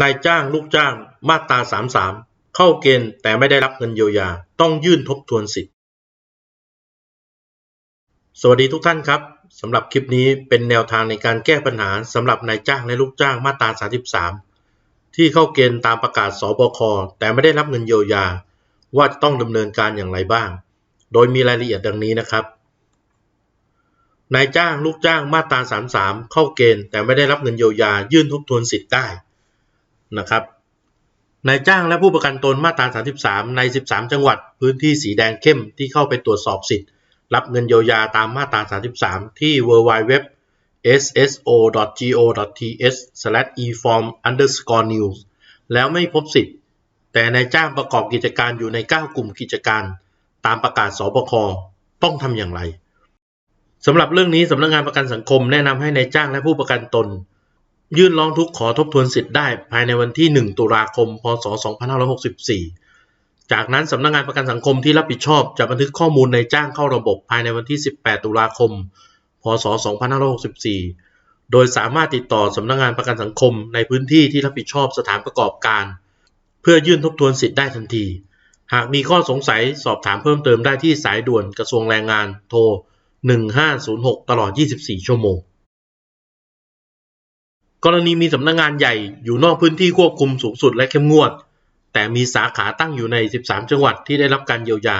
นายจ้างลูกจ้างมาตรา 33 เข้าเกณฑ์แต่ไม่ได้รับเงินเยียวยา ต้องยื่นทบทวนสิทธิ์ สวัสดีทุกท่านครับสำหรับคลิปนี้เป็นแนวทางในการแก้ปัญหาสำหรับนายจ้างและลูกจ้างมาตรา 33 ที่เข้าเกณฑ์ตามประกาศสบคแต่ไม่ได้รับเงินเยียวยา ว่าจะต้องดำเนินการอย่างไรบ้าง โดยมีรายละเอียดดังนี้นะครับนายจ้างลูกจ้างมาตรา 33 เข้าเกณฑ์แต่ไม่ได้รับเงินเยียวยา ยื่นทบทวนสิทธิ์ได้ นะครับนายจ้างและผู้ประกันตนมาตรา 33 ใน 13 จังหวัด พื้นที่สีแดงเข้มที่เข้าไปตรวจสอบสิทธิ์ รับเงินเยียวยาตามมาตรา 33 ที่ www sso.go.th/eform_news แล้วไม่พบสิทธิ์ แต่นายจ้างประกอบกิจการอยู่ใน 9 กลุ่มกิจการ ตามประกาศสบคต้องทำอย่างไรสำหรับเรื่องนี้สำนักงานประกันสังคมแนะนำให้ในายจ้างและผู้ประกันตน ยื่นร้องทุกข์ขอทบทวนสิทธิ์ได้ภายในวันที่ 1 ตุลาคม พศ 2564 จากนั้นสำนักงานประกันสังคมที่รับผิดชอบจะบันทึกข้อมูลในจ้างเข้าระบบภายในวันที่ 18 ตุลาคม พศ 2564 โดยสามารถติดต่อสำนักงานประกันสังคมในพื้นที่ที่รับผิดชอบสถานประกอบการ เพื่อยื่นทบทวนสิทธิ์ได้ทันที หากมีข้อสงสัยสอบถามเพิ่มเติมได้ที่สายด่วนกระทรวงแรงงานโทร 1506 ตลอด 24 ชั่วโมง กรณีมีสำนักงานใหญ่อยู่นอกพื้นที่ควบคุมสูงสุดและเข้มงวด แต่มีสาขาตั้งอยู่ใน 13 จังหวัดที่ได้รับการเยียวยา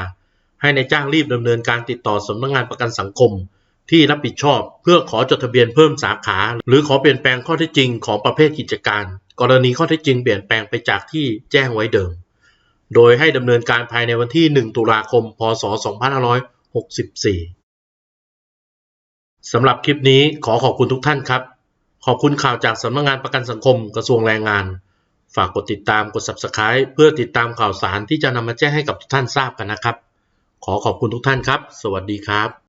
ให้ในจ้างรีบดำเนินการติดต่อสำนักงานประกันสังคม ที่รับผิดชอบ เพื่อขอจดทะเบียนเพิ่มสาขา หรือขอเปลี่ยนแปลงข้อเท็จจริงของประเภทกิจการ กรณีข้อเท็จจริงเปลี่ยนแปลงไปจากที่แจ้งไว้เดิม โดยให้ดำเนินการภายในวันที่ 1 ตุลาคม พศ 2564สำหรับคลิปนี้ขอขอบคุณทุกท่านครับ ขอบคุณข่าวจากสำนักงานประกันสังคมกระทรวงแรงงาน ฝากกดติดตามกด subscribe เพื่อติดตามข่าวสารที่จะนำมาแจ้งให้กับทุกท่านทราบกันนะครับ ขอขอบคุณทุกท่านครับ สวัสดีครับ